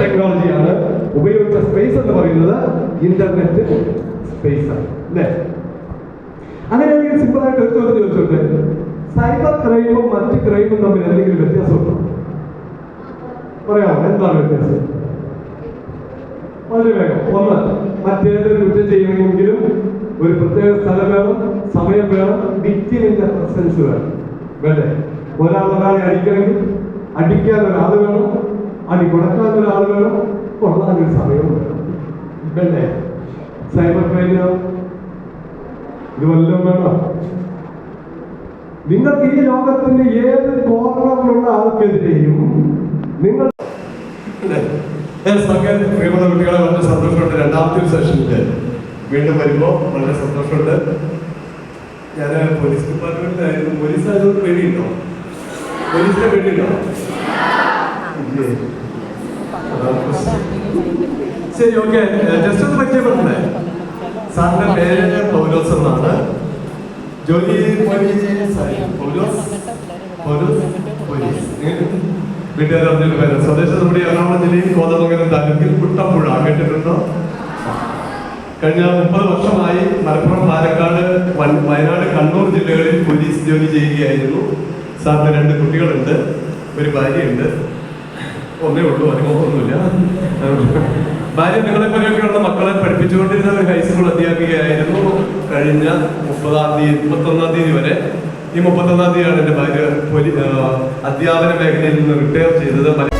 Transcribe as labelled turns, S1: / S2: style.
S1: ടെക്നോളജിയാണ് ഉപയോഗിച്ച സ്പേസ് എന്ന് പറയുന്നത് ഇന്റർനെറ്റ് സ്പേസ് ആണ്. അല്ലേ? അങ്ങനെയാണെങ്കിൽ സിമ്പിൾ ആയിട്ട് ഒരു ചോദ്യം ചോദിച്ചോട്ടെ? സൈബർ ക്രൈമും മറ്റ് ക്രൈമും തമ്മിൽ എന്തെങ്കിലും വ്യത്യാസമുണ്ടോ? പറയാമോ? എന്താണ് വ്യത്യാസം? വളരെ വേഗം. ഒന്ന് മറ്റേതൊരു കുറ്റം ചെയ്യണമെങ്കിലും ഒരു പ്രത്യേക സ്ഥലം വേണം സമയം വേണം വിക്ടിമിന്റെ പ്രസൻസ് വേണം. വേണ്ടേ ഒരാൾ ഒരാളെ അടിക്കണമെങ്കിൽ അടിക്കാൻ ഒരാൾ വേണം അടി കൊടുക്കാൻ ഒരാൾ സമയമുണ്ട് കൊള്ളാൻ ഒരു സമയവും വേണ്ടേ സൈബർ ക്രൈമിനോ ഇത്. വല്ലതും വേണം? നിങ്ങൾക്ക് ഈ ലോകത്തിന്റെ ഏത് കോർണറിലുള്ള ആൾക്കെതിരെയും നിങ്ങൾ പ്രിയമുള്ള കുട്ടികളെ വളരെ സന്തോഷമുണ്ട്. രണ്ടാമത്തെ ഒരു സെഷനിൽ വീണ്ടും വരുമ്പോൾ വളരെ സന്തോഷമുണ്ട്. ഞാൻ പോലീസ് ഡിപ്പാർട്ട്മെന്റിലായിരുന്നു. പോലീസ് ആയതുകൊണ്ട് പേടിയുണ്ടോ? പോലീസിനെ പേടിയുണ്ടോ? ശരി ഓക്കെ ജസ്റ്റ് ഒന്ന് പരിചയപ്പെടണ്ടേ സാറിന്റെ പേര് പൗലോസ് എന്നാണ്. ജോലി പോലീസ്? പൗലോസ്? സ്വദേശം നമ്മുടെ എറണാകുളം ജില്ലയിൽ കോതമംഗലം താലൂക്കിൽ കുട്ടമ്പുഴ കേട്ടിട്ടുണ്ടോ? കഴിഞ്ഞ മുപ്പത് വർഷമായി മലപ്പുറം പാലക്കാട് വയനാട് കണ്ണൂർ ജില്ലകളിൽ പോലീസ് ജോലി ചെയ്യുകയായിരുന്നു. സാറിന് രണ്ട് കുട്ടികളുണ്ട് ഒരു ഭാര്യയുണ്ട്. ഒന്നേ ഉള്ളൂ അനുഭവമൊന്നുമില്ല ഭാര്യ നിങ്ങളെ പോലെയൊക്കെയുള്ള മക്കളെ പഠിപ്പിച്ചുകൊണ്ടിരുന്ന ഒരു ഹൈസ്കൂൾ അധ്യാപികയായിരുന്നു. കഴിഞ്ഞ മുപ്പതാം തീയതി മുപ്പത്തൊന്നാം തീയതി വരെ. ഈ മുപ്പത്തൊന്നാം തീയതിയാണ് എന്റെ ഭാര്യ അധ്യാപന മേഖലയിൽ നിന്ന് റിട്ടയർ ചെയ്തത്.